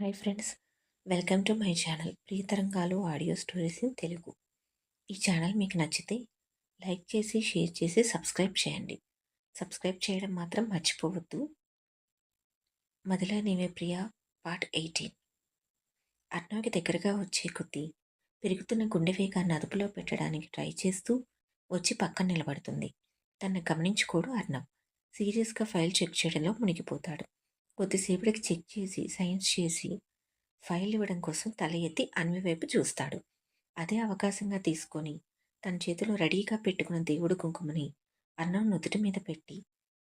Hi friends. Welcome to my channel Priyatarangalu audio stories in Telugu. ఈ channel మీకు నచ్చితే like చేసి share చేసి సబ్స్క్రైబ్ చేయండి. సబ్స్క్రైబ్ చేయడం మాత్రం మర్చిపోవద్దు. మదిలా నీవే ప్రియ పార్ట్ ఎయిటీన్. అర్ణవ్కి దగ్గరగా వచ్చే కొద్దీ పెరుగుతున్న గుండె వేగాన్ని అదుపులో పెట్టడానికి ట్రై చేస్తూ వచ్చి పక్కన నిలబడుతుంది. తనను గమనించుకోడు అర్ణవ్. సీరియస్గా ఫైల్ చెక్ చేయడంలో మునిగిపోతాడు. కొద్దిసేపటికి చెక్ చేసి సైన్స్ చేసి ఫైల్ ఇవ్వడం కోసం తల ఎత్తి అన్వి వైపు చూస్తాడు. అదే అవకాశంగా తీసుకొని తన చేతిలో రెడీగా పెట్టుకున్న దేవుడు కుంకుమని అన్నం నుదుటి మీద పెట్టి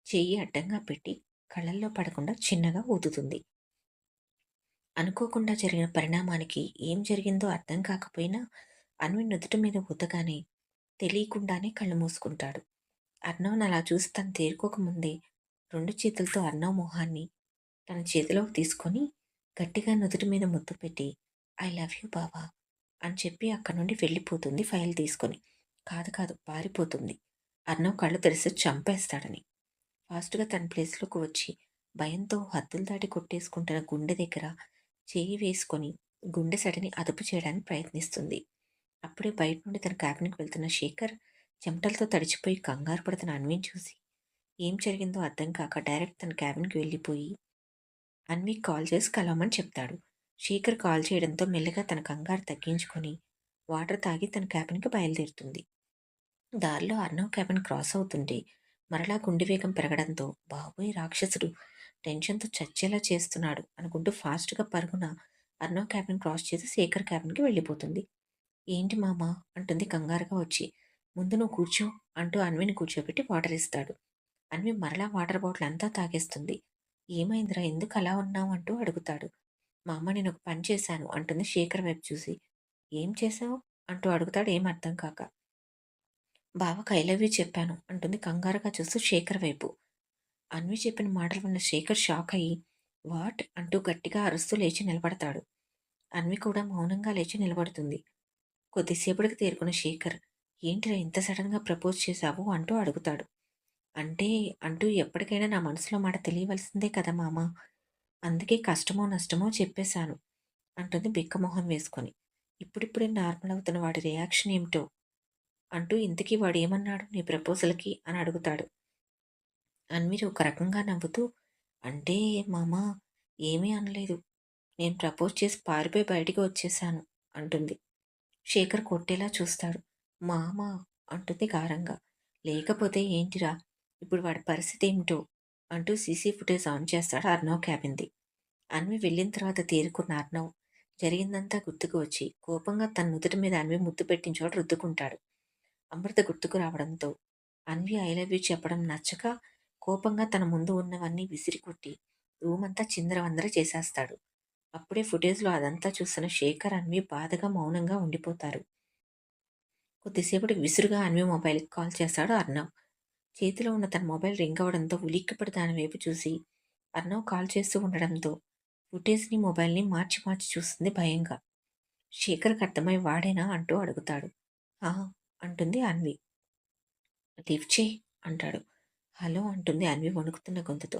చెయ్యి అడ్డంగా పెట్టి కళ్ళల్లో పడకుండా చిన్నగా ఊదుతుంది. అనుకోకుండా జరిగిన పరిణామానికి ఏం జరిగిందో అర్థం కాకపోయినా అన్వి నుదుటి మీద ఊతగానే తెలియకుండానే కళ్ళు మూసుకుంటాడు. అర్ణవ్ని అలా చూసి తను తేరుకోకముందే రెండు చేతులతో అర్ణవ్ మొహాన్ని తన చేతిలోకి తీసుకొని గట్టిగా నుదుటి మీద ముద్దు పెట్టి ఐ లవ్ యూ బావా అని చెప్పి అక్కడి నుండి వెళ్ళిపోతుంది ఫైల్ తీసుకొని. కాదు కాదు పారిపోతుంది. అర్ణవ్ కళ్ళు తెరిసి చంపేస్తాడని. ఫాస్ట్గా తన ప్లేస్లోకి వచ్చి భయంతో హద్దులు దాటి కొట్టేసుకుంటున్న గుండె దగ్గర చేయి వేసుకొని గుండె సడిని అదుపు చేయడానికి ప్రయత్నిస్తుంది. అప్పుడే బయట నుండి తన క్యాబిన్కి వెళ్తున్న శేఖర్ చెమటలతో తడిచిపోయి కంగారు పడుతున్న అన్విని చూసి ఏం జరిగిందో అర్థం కాక డైరెక్ట్ తన క్యాబిన్కి వెళ్ళిపోయి అన్విక్ కాల్ చేసి కలవమని చెప్తాడు. శేఖర్ కాల్ చేయడంతో మెల్లగా తన కంగారు తగ్గించుకొని వాటర్ తాగి తన క్యాబిన్కి బయలుదేరుతుంది. దారిలో అర్ణవ్ క్యాబిన్ క్రాస్ అవుతుంటే మరలా గుండె వేగం పెరగడంతో బాబోయ్ రాక్షసుడు టెన్షన్తో చచ్చేలా చేస్తున్నాడు అనుకుంటూ ఫాస్ట్గా పరుగున అర్ణవ్ క్యాబిన్ క్రాస్ చేసి శేఖర్ క్యాబిన్కి వెళ్ళిపోతుంది. ఏంటి మామ? అంటుంది కంగారుగా వచ్చి. ముందు నువ్వు కూర్చో అంటూ అన్విని కూర్చోబెట్టి వాటర్ ఇస్తాడు. అన్వి మరలా వాటర్ బాటిల్ అంతా తాగేస్తుంది. ఏమైందిరా? ఎందుకు అలా ఉన్నావు? అంటూ అడుగుతాడు. మా అమ్మ నేను ఒక పని చేశాను అంటుంది శేఖర్ వైపు చూసి. ఏం చేశావు? అంటూ అడుగుతాడు. ఏం అర్థం కాక. బావ కైలవి చెప్పాను అంటుంది కంగారుగా చూస్తూ శేఖర్ వైపు. అన్వి చెప్పిన మాటలు విన్న శేఖర్ షాక్ అయ్యి వాట్? అంటూ గట్టిగా అరుస్తూ లేచి నిలబడతాడు. అన్వి కూడా మౌనంగా లేచి నిలబడుతుంది. కొద్దిసేపటికి తేరుకున్న శేఖర్ ఏంటిరా ఇంత సడన్గా ప్రపోజ్ చేశావు? అంటూ అడుగుతాడు. అంటే అంటూ ఎప్పటికైనా నా మనసులో మాట తెలియవలసిందే కదా మామ. అందుకే కష్టమో నష్టమో చెప్పేశాను అంటుంది బిక్కమొహం వేసుకొని. ఇప్పుడిప్పుడే నార్మల్ అవుతున్న వాడి రియాక్షన్ ఏమిటో అంటూ ఇంతకీ వాడు ఏమన్నాడు? నీ ప్రపోజల్కి అని అడుగుతాడు. అన్వీర్ ఒక రకంగా నవ్వుతూ అంటే మామ ఏమీ అనలేదు. నేను ప్రపోజ్ చేసి పారిపోయి బయటికి వచ్చేశాను అంటుంది. శేఖర్ కొట్టేలా చూస్తాడు. మామ అంటుంది గారంగా. లేకపోతే ఏంటిరా? ఇప్పుడు వాడి పరిస్థితి ఏమిటో అంటూ సీసీ ఫుటేజ్ ఆన్ చేస్తాడు అర్నవ్ క్యాబిన్ది. అన్వి వెళ్ళిన తర్వాత తేరుకున్న అర్నవ్ జరిగిందంతా గుర్తుకు వచ్చి కోపంగా తన నుదుటి మీద అన్వి ముద్దు పెట్టించోడు రుద్దుకుంటాడు. అమృత గుర్తుకు రావడంతో అన్వి ఐ లవ్ యూ చెప్పడం నచ్చక కోపంగా తన ముందు ఉన్నవన్నీ విసిరికొట్టి రూమ్ అంతా చిందరవందర చేసేస్తాడు. అప్పుడే ఫుటేజ్లో అదంతా చూస్తున్న శేఖర్ అన్వి బాధగా మౌనంగా ఉండిపోతారు. కొద్దిసేపటికి విసురుగా అన్వి మొబైల్కి కాల్ చేస్తాడు అర్ణవ్ చేతిలో ఉన్న తన మొబైల్ రింగ్ అవడంతో ఉలిక్కిపడి దాని వైపు చూసి అర్ణవ్ కాల్ చేస్తూ ఉండడంతో ఫుటేజ్ని మొబైల్ని మార్చి మార్చి చూస్తుంది భయంగా. శేఖర్కి అర్థమై వాడేనా? అంటూ అడుగుతాడు. ఆ అంటుంది అన్వి. లిఫ్ట్ చేయి అంటాడు. హలో అంటుంది అన్వి వణుకుతున్న గొంతుతో.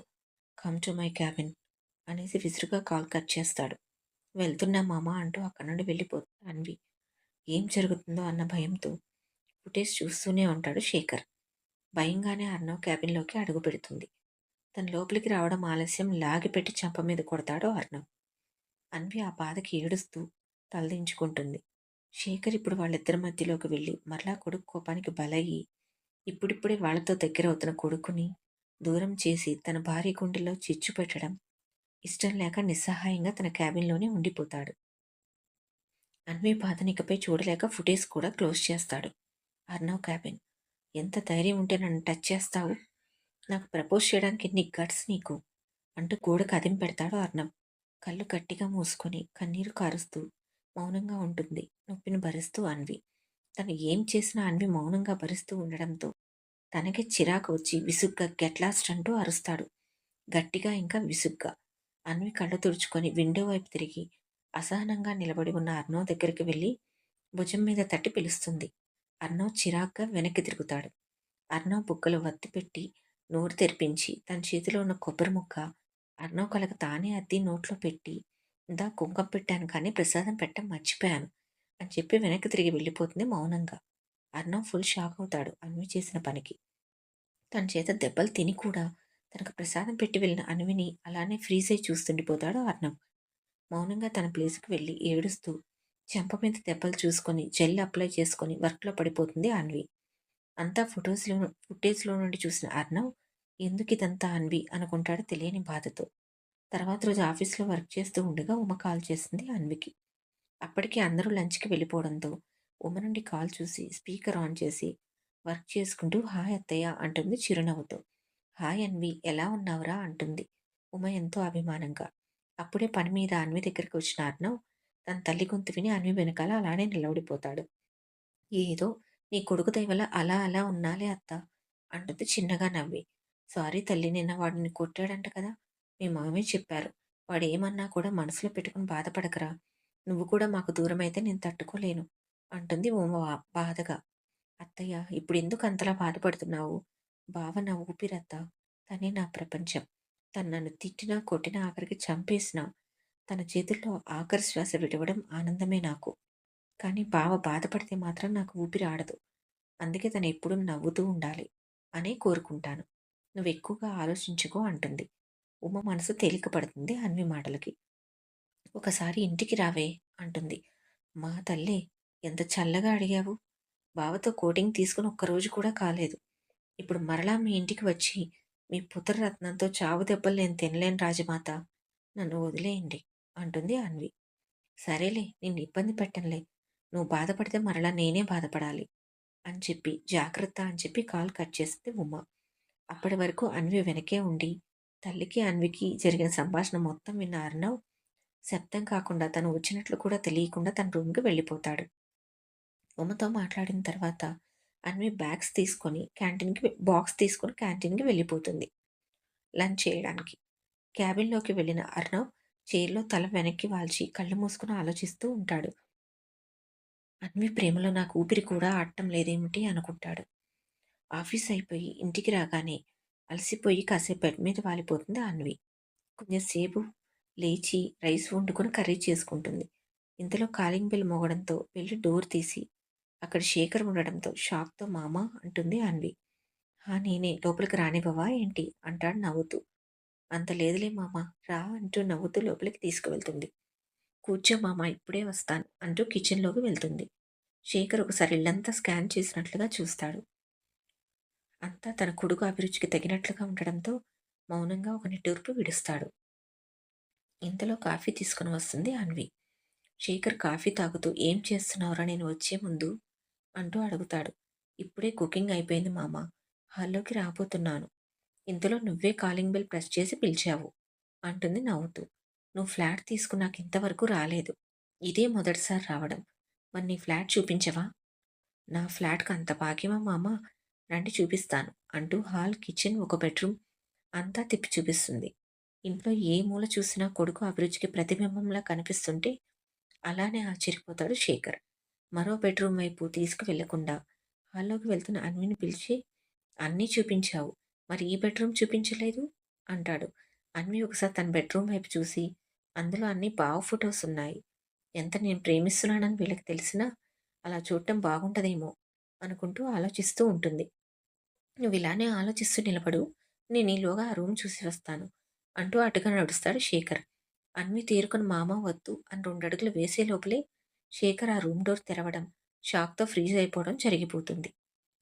కమ్ టు మై క్యాబిన్ అనేసి విసురుగా కాల్ కట్ చేస్తాడు. వెళ్తున్నా మామ అంటూ అక్కడి నుండి వెళ్ళిపోతుంది అన్వి. ఏం జరుగుతుందో అన్న భయంతో ఫుటేజ్ చూస్తూనే ఉంటాడు శేఖర్. భయంగానే అర్ణవ్ క్యాబిన్లోకి అడుగు పెడుతుంది. తన లోపలికి రావడం ఆలస్యం లాగిపెట్టి చంప మీద కొడతాడు అర్ణవ్ అన్వి ఆ బాధకి ఏడుస్తూ తలదించుకుంటుంది శేఖర్ ఇప్పుడు వాళ్ళిద్దరి మధ్యలోకి వెళ్ళి మరలా కొడుకు కోపానికి బలయ్యి ఇప్పుడిప్పుడే వాళ్ళతో దగ్గరవుతున్న కొడుకుని దూరం చేసి తన భార్య గుండెల్లో చిచ్చు పెట్టడం ఇష్టం లేక నిస్సహాయంగా తన క్యాబిన్లోనే ఉండిపోతాడు. అన్వి బాధనికపై చూడలేక ఫుటేజ్ కూడా క్లోజ్ చేస్తాడు. అర్ణవ్ క్యాబిన్ ఎంత ధైర్యం ఉంటే నన్ను టచ్ చేస్తావు? నాకు ప్రపోజ్ చేయడానికి ఎన్ని గట్స్ నీకు? అంటూ గోడ కదిం పెడతాడు అర్ణం కళ్ళు గట్టిగా మూసుకొని కన్నీరు కారుస్తూ మౌనంగా ఉంటుంది. నొప్పిని భరిస్తూ అన్వి. తను ఏం చేసినా అన్వి మౌనంగా భరిస్తూ ఉండడంతో తనకి చిరాకు వచ్చి విసుగ్గా గెట్లాస్ట్ అంటూ అరుస్తాడు. గట్టిగా ఇంకా విసుగ్గా. అన్వి కళ్ళు తుడుచుకొని విండో వైపు తిరిగి అసహనంగా నిలబడి ఉన్న అర్ణవ్ దగ్గరికి వెళ్ళి భుజం మీద తట్టి పిలుస్తుంది. అర్ణవ్ చిరాగ్గా వెనక్కి తిరుగుతాడు. అర్ణవ్ బుగ్గలో వత్తి పెట్టి నోరు తెరిపించి తన చేతిలో ఉన్న కొబ్బరి ముక్క అర్ణవ్ కలగ తానే అద్ది నోట్లో పెట్టి ఇందా కుంకం పెట్టాను కానీ ప్రసాదం పెట్టడం మర్చిపోయాను అని చెప్పి వెనక్కి తిరిగి వెళ్ళిపోతుంది మౌనంగా. అర్ణవ్ ఫుల్ షాక్ అవుతాడు అన్వి చేసిన పనికి. తన చేత దెబ్బలు తిని కూడా తనకు ప్రసాదం పెట్టి వెళ్ళిన అన్విని అలానే ఫ్రీజ్ అయి చూస్తుండిపోతాడు అర్ణవ్ మౌనంగా తన ప్లేస్కి వెళ్ళి ఏడుస్తూ చెంప మీద దెబ్బలు చూసుకొని జెల్ అప్లై చేసుకొని వర్క్లో పడిపోతుంది అన్వి. అంతా ఫొటోస్లో ఫుటేజ్లో నుండి చూసిన అర్ణవ్ ఎందుకు ఇదంతా అన్వి? అనుకుంటాడో తెలియని బాధతో. తర్వాత రోజు ఆఫీస్లో వర్క్ చేస్తూ ఉండగా ఉమ కాల్ చేసింది అన్వికి. అప్పటికి అందరూ లంచ్కి వెళ్ళిపోవడంతో ఉమ నుండి కాల్ చూసి స్పీకర్ ఆన్ చేసి వర్క్ చేసుకుంటూ హాయ్ అత్తయ్య అంటుంది చిరునవ్వుతో. హాయ్ అన్వి ఎలా ఉన్నావురా? అంటుంది ఉమ ఎంతో అభిమానంగా. అప్పుడే పని మీద అన్వి దగ్గరికి వచ్చిన అర్ణవ్ తన తల్లి గొంతు విని అన్వి వెనకాల అలానే నిలబడిపోతాడు. ఏదో నీ కొడుకు దయవల్ల అలా అలా ఉన్నాలే అత్త అంటుంది చిన్నగా నవ్వి. సారీ తల్లి నిన్న వాడిని కొట్టాడంట కదా మీ మామయ్య చెప్పారు. వాడు ఏమన్నా కూడా మనసులో పెట్టుకుని బాధపడకరా. నువ్వు కూడా మాకు దూరం అయితే నేను తట్టుకోలేను అంటుంది ఉమ బాధగా. అత్తయ్య ఇప్పుడు ఎందుకు అంతలా బాధపడుతున్నావు? బావ నా ఊపిరత్త. తనే నా ప్రపంచం. తను నన్ను తిట్టినా కొట్టినా ఆఖరికి చంపేసినా. తన చేతుల్లో ఆఖరి శ్వాస విడవడం ఆనందమే నాకు. కానీ బావ బాధపడితే మాత్రం నాకు ఊపిరి ఆడదు. అందుకే తను ఎప్పుడూ నవ్వుతూ ఉండాలి అనే కోరుకుంటాను. నువ్వు ఎక్కువగా ఆలోచించుకో అంటుంది. ఉమ మనసు తేలిక పడుతుంది అన్వి మాటలకి. ఒకసారి ఇంటికి రావే అంటుంది. మా తల్లి ఎంత చల్లగా అడిగావు? బావతో కోటింగ్ తీసుకుని ఒక్కరోజు కూడా కాలేదు. ఇప్పుడు మరలా మీ ఇంటికి వచ్చి మీ పుత్రరత్నంతో చావు దెబ్బలు నేను తినలేను రాజమాత. నన్ను వదిలేయండి. అంటుంది అన్వి. సరేలే నిన్ను ఇబ్బంది పెట్టనులే. నువ్వు బాధపడితే మరలా నేనే బాధపడాలి అని చెప్పి జాగ్రత్త అని చెప్పి కాల్ కట్ చేసింది ఉమ్మ అప్పటి వరకు అన్వి వెనకే ఉండి తల్లికి అన్వికి జరిగిన సంభాషణ మొత్తం విన్న అర్ణవ్ శబ్దం కాకుండా తను వచ్చినట్లు కూడా తెలియకుండా తన రూమ్కి వెళ్ళిపోతాడు. ఉమ్మతో మాట్లాడిన తర్వాత అన్వి బ్యాగ్స్ తీసుకొని క్యాంటీన్కి బాక్స్ తీసుకొని క్యాంటీన్కి వెళ్ళిపోతుంది లంచ్ చేయడానికి. క్యాబిన్లోకి వెళ్ళిన అర్ణవ్ చైర్లో తల వెనక్కి వాల్చి కళ్ళు మూసుకుని ఆలోచిస్తూ ఉంటాడు. అన్వి ప్రేమలో నాకు ఊపిరి కూడా ఆడటం లేదేమిటి అనుకుంటాడు. ఆఫీస్ అయిపోయి ఇంటికి రాగానే అలసిపోయి కాసేపు బెడ్ మీద వాలిపోతుంది అన్వి. కొంచెంసేపు లేచి రైస్ వండుకొని కర్రీ చేసుకుంటుంది. ఇంతలో కాలింగ్ బెల్ మోగడంతో వెళ్ళి డోర్ తీసి అక్కడ శేఖర్ ఉండడంతో షాక్తో మామ అంటుంది అన్వి. హా నేనే. లోపలికి రానివ్వవా ఏంటి? అంటాడు నవ్వుతూ. అంత లేదులే మామ రా అంటూ నవ్వుతూ లోపలికి తీసుకువెళ్తుంది. కూర్చో మామ ఇప్పుడే వస్తాను అంటూ కిచెన్లోకి వెళ్తుంది. శేఖర్ ఒకసారి ఇల్లంతా స్కాన్ చేసినట్లుగా చూస్తాడు. అంతా తన కొడుకు అభిరుచికి తగినట్లుగా ఉండడంతో మౌనంగా ఒక నిట్టూర్పు విడుస్తాడు. ఇంతలో కాఫీ తీసుకుని వస్తుంది అన్వి. శేఖర్ కాఫీ తాగుతూ ఏం చేస్తున్నావురా నేను వచ్చే ముందు? అంటూ అడుగుతాడు. ఇప్పుడే కుకింగ్ అయిపోయింది మామ హాల్లోకి రాబోతున్నాను. ఇంతలో నువ్వే కాలింగ్ బెల్ ప్రెస్ చేసి పిలిచావు అంటుంది నవ్వుతూ. నువ్వు ఫ్లాట్ తీసుకున్నాక ఇంతవరకు రాలేదు. ఇదే మొదటిసారి రావడం. మరి నీ ఫ్లాట్ చూపించవా? నా ఫ్లాట్కి అంత భాగ్యమా మామ? రండి చూపిస్తాను అంటూ హాల్ కిచెన్ ఒక బెడ్రూమ్ అంతా తిప్పి చూపిస్తుంది. ఇంట్లో ఏ మూల చూసినా కొడుకు అభిరుచికి ప్రతిబింబంలా కనిపిస్తుంటే అలానే ఆశ్చర్యపోతాడు శేఖర్. మరో బెడ్రూమ్ వైపు తీసుకువెళ్ళకుండా హాల్లోకి వెళ్తున్న అన్విని పిలిచి అన్నీ చూపించావు. మరి ఈ బెడ్రూమ్ చూపించలేదు? అంటాడు. అన్వి ఒకసారి తన బెడ్రూమ్ వైపు చూసి అందులో అన్ని బావ ఫొటోస్ ఉన్నాయి. ఎంత నేను ప్రేమిస్తున్నానని వీళ్ళకి తెలిసినా అలా చూడటం బాగుంటుందేమో అనుకుంటూ ఆలోచిస్తూ ఉంటుంది. నువ్వు ఇలానే ఆలోచిస్తూ నిలబడు. నేను ఈలోగా ఆ రూమ్ చూసి వస్తాను అంటూ అటుగా నడుస్తాడు శేఖర్. అన్వి తీరుకుని మామ వద్దు అని రెండు అడుగులు వేసే లోపలే శేఖర్ ఆ రూమ్ డోర్ తెరవడం షాక్తో ఫ్రీజ్ అయిపోవడం జరిగిపోతుంది.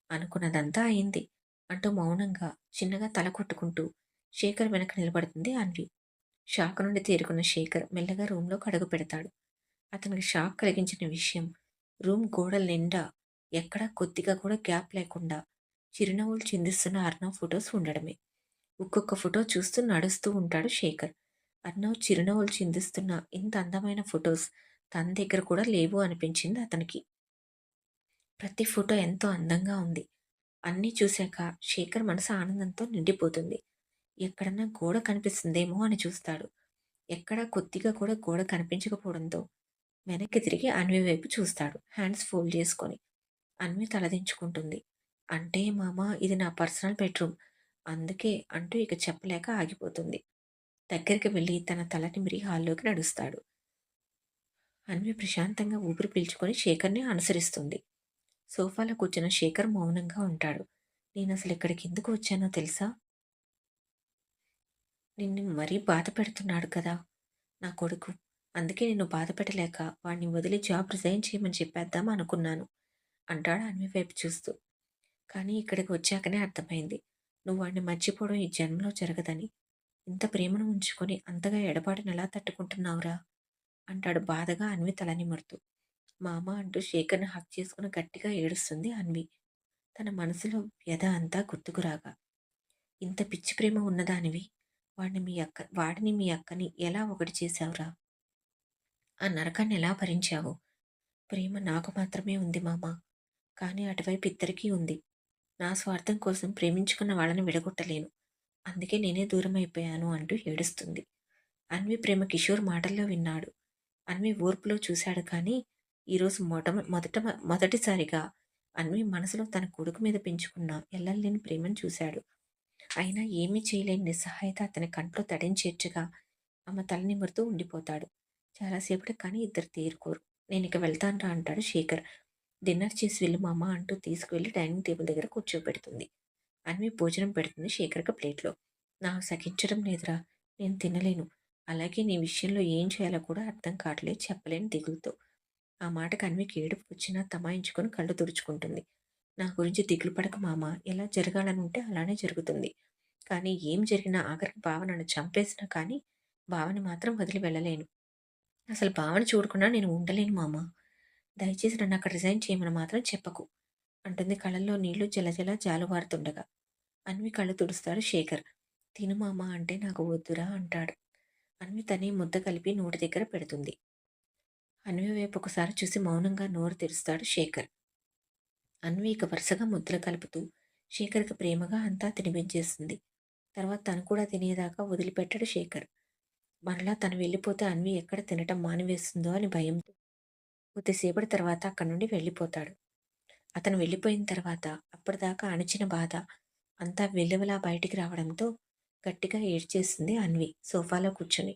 అనుకున్నదంతా అయింది. అంటూ మౌనంగా చిన్నగా తల కొట్టుకుంటూ శేఖర్ వెనక నిలబడుతుంది అన్వి. షాక్ నుండి తేరుకున్న శేఖర్ మెల్లగా రూమ్లోకి అడుగు పెడతాడు. అతనికి షాక్ కలిగించిన విషయం రూమ్ గోడల నిండా ఎక్కడా కొద్దిగా కూడా గ్యాప్ లేకుండా చిరునవ్వులు చిందిస్తున్న అర్ణవ్ ఫొటోస్ ఉండడమే. ఒక్కొక్క ఫోటో చూస్తూ నడుస్తూ ఉంటాడు శేఖర్. అర్ణవ్ చిరునవ్వులు చిందిస్తున్న ఇంత అందమైన ఫొటోస్ తన దగ్గర కూడా లేవు అనిపించింది అతనికి. ప్రతి ఫోటో ఎంతో అందంగా ఉంది. అన్నీ చూశాక శేఖర్ మనసు ఆనందంతో నిండిపోతుంది. ఎక్కడన్నా గోడ కనిపిస్తుందేమో అని చూస్తాడు. ఎక్కడా కొద్దిగా కూడా గోడ కనిపించకపోవడంతో వెనక్కి తిరిగి అన్వి వైపు చూస్తాడు. హ్యాండ్స్ ఫోల్డ్ చేసుకొని అన్వి తలదించుకుంటుంది అంటే మామ ఇది నా పర్సనల్ బెడ్రూమ్. అందుకే అంటూ ఇక చెప్పలేక ఆగిపోతుంది. దగ్గరికి వెళ్ళి తన తలని మిరి హాల్లోకి నడుస్తాడు. అన్వి ప్రశాంతంగా ఊపిరి పీల్చుకొని శేఖర్ని అనుసరిస్తుంది. సోఫాలో కూర్చున్న శేఖర్ మౌనంగా ఉంటాడు. నేను అసలు ఇక్కడికి ఎందుకు వచ్చానో తెలుసా? నిన్ను మరీ బాధ పెడుతున్నాడు కదా నా కొడుకు. అందుకే నిన్ను బాధ పెట్టలేక వాడిని వదిలి జాబ్ రిజైన్ చేయమని చెప్పేద్దాం అనుకున్నాను అంటాడు అన్వి వైపు చూస్తూ. కానీ ఇక్కడికి వచ్చాకనే అర్థమైంది. నువ్వు వాడిని మర్చిపోవడం ఈ జన్మలో జరగదని. ఇంత ప్రేమను ఉంచుకొని అంతగా ఎడబాటును ఎలా తట్టుకుంటున్నావురా? అంటాడు బాధగా అన్వి తలని మరుతూ మామ అంటూ శేఖర్ని హక్ చేసుకుని గట్టిగా ఏడుస్తుంది అన్వి. తన మనసులో వ్యధ అంతా గుర్తుకురాగా ఇంత పిచ్చి ప్రేమ ఉన్నదానివి వాడిని మీ అక్క వాడిని మీ అక్కని ఎలా ఒకటి చేశావురా? ఆ నరకాన్ని ఎలా భరించావు? ప్రేమ నాకు మాత్రమే ఉంది మామ. కానీ అటువైపు ఇద్దరికీ ఉంది. నా స్వార్థం కోసం ప్రేమించుకున్న వాళ్ళని విడగొట్టలేను. అందుకే నేనే దూరం అయిపోయాను అంటూ ఏడుస్తుంది. అన్వి ప్రేమ కిషోర్ మాటల్లో విన్నాడు. అన్వి ఓర్పులో చూశాడు కానీ ఈరోజు మొట మొదట మొదటిసారిగా అన్వి మనసులో తన కొడుకు మీద పెంచుకున్న ఎల్లలేని ప్రేమను చూశాడు. అయినా ఏమీ చేయలేని నిస్సహాయత అతని కంట్లో తడించేర్చగా ఆమె తలనిమురుతూ ఉండిపోతాడు. చాలాసేపటి కానీ ఇద్దరు తేరుకోరు. నేను ఇక వెళ్తాను అంటాడు శేఖర్. డిన్నర్ చేసి వెళ్ళు మామ అంటూ తీసుకువెళ్ళి డైనింగ్ టేబుల్ దగ్గర కూర్చోబెడుతుంది. అన్వి భోజనం పెడుతుంది శేఖర్కి ప్లేట్లో. నాకు సహించడం లేదురా. నేను తినలేను. అలాగే నీ విషయంలో ఏం చేయాలో కూడా అర్థం కావట్లేదు చెప్పలేని దిగులుతో. ఆ మాటకు అన్వికి ఏడుపు వచ్చినా తమాయించుకొని కళ్ళు తుడుచుకుంటుంది. నా గురించి దిగులు పడక మామ ఎలా జరగాలని ఉంటే అలానే జరుగుతుంది. కానీ ఏం జరిగినా ఆఖరికి బావ నన్ను చంపేసినా కానీ బావని మాత్రం వదిలి వెళ్ళలేను. అసలు బావని చూడకుండా నేను ఉండలేను మామ. దయచేసి నన్ను అక్కడ రిజైన్ చేయమని మాత్రం చెప్పకు. అంటుంది కళ్ళల్లో నీళ్ళు జలజల జాలువారుతుండగా. అన్వి కళ్ళు తుడుస్తాడు శేఖర్. తిను మామ అంటే నాకు వద్దురా అంటాడు. అన్వి తనే ముద్ద కలిపి నోటి దగ్గర పెడుతుంది. అన్వి వైపు ఒకసారి చూసి మౌనంగా నోరు తెరుస్తాడు శేఖర్. అన్వి ఇక వరుసగా ముద్ర కలుపుతూ శేఖర్కి ప్రేమగా అంతా తినిపించేస్తుంది. తర్వాత తను కూడా తినేదాకా వదిలిపెట్టాడు శేఖర్. మరలా తను వెళ్ళిపోతే అన్వి ఎక్కడ తినటం మానివేస్తుందో అని భయంతో కొద్దిసేపటి తర్వాత అక్కడి నుండి వెళ్ళిపోతాడు. అతను వెళ్ళిపోయిన తర్వాత అప్పటిదాకా అణిచిన బాధ అంతా వెలువలా బయటికి రావడంతో గట్టిగా ఏడ్చేసింది అన్వి సోఫాలో కూర్చొని.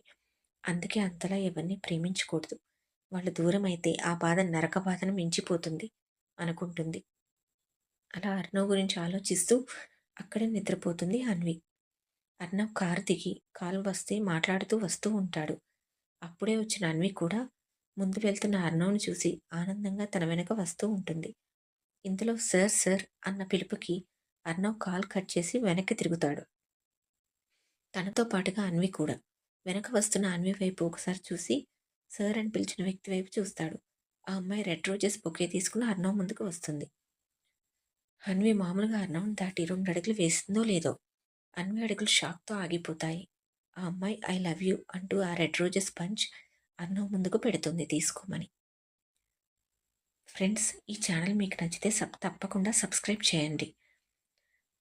అందుకే అంతలా ఎవరిని ప్రేమించకూడదు. వాళ్ళు దూరం అయితే ఆ బాధ నరక బాధను మించిపోతుంది అనుకుంటుంది. అలా అర్ణవ్ గురించి ఆలోచిస్తూ అక్కడే నిద్రపోతుంది అన్వి. అర్ణవ్ కారు దిగి కాలు వస్తే మాట్లాడుతూ వస్తూ ఉంటాడు. అప్పుడే వచ్చిన అన్వి కూడా ముందు వెళ్తున్న అర్ణవ్ని చూసి ఆనందంగా తన వెనక వస్తూ ఉంటుంది. ఇందులో సార్ సార్ అన్న పిలుపుకి అర్ణవ్ కాల్ కట్ చేసి వెనక్కి తిరుగుతాడు. తనతో పాటుగా అన్వి కూడా వెనక వస్తున్న అన్వి వైపు ఒకసారి చూసి సార్ అని పిలిచిన వ్యక్తి వైపు చూస్తాడు. ఆ అమ్మాయి రెడ్ రోజెస్ బొకే తీసుకుని అర్ణవ్ ముందుకు వస్తుంది. అన్వి మామూలుగా అన్నం దాటి రెండు అడుగులు వేసిందో లేదో. అన్వి అడుగులు షాక్తో ఆగిపోతాయి. ఆ అమ్మాయి ఐ లవ్ యూ అంటూ ఆ రెడ్ రోజెస్ పంచ్ అన్నం ముందుకు పెడుతుంది తీసుకోమని. ఫ్రెండ్స్ ఈ ఛానల్ మీకు నచ్చితే సబ్ తప్పకుండా సబ్స్క్రైబ్ చేయండి.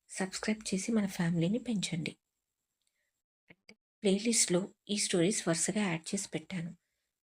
సబ్స్క్రైబ్ చేసి మన ఫ్యామిలీని పెంచండి. ప్లేలిస్ట్లో ఈ స్టోరీస్ వరుసగా యాడ్ చేసి పెట్టాను.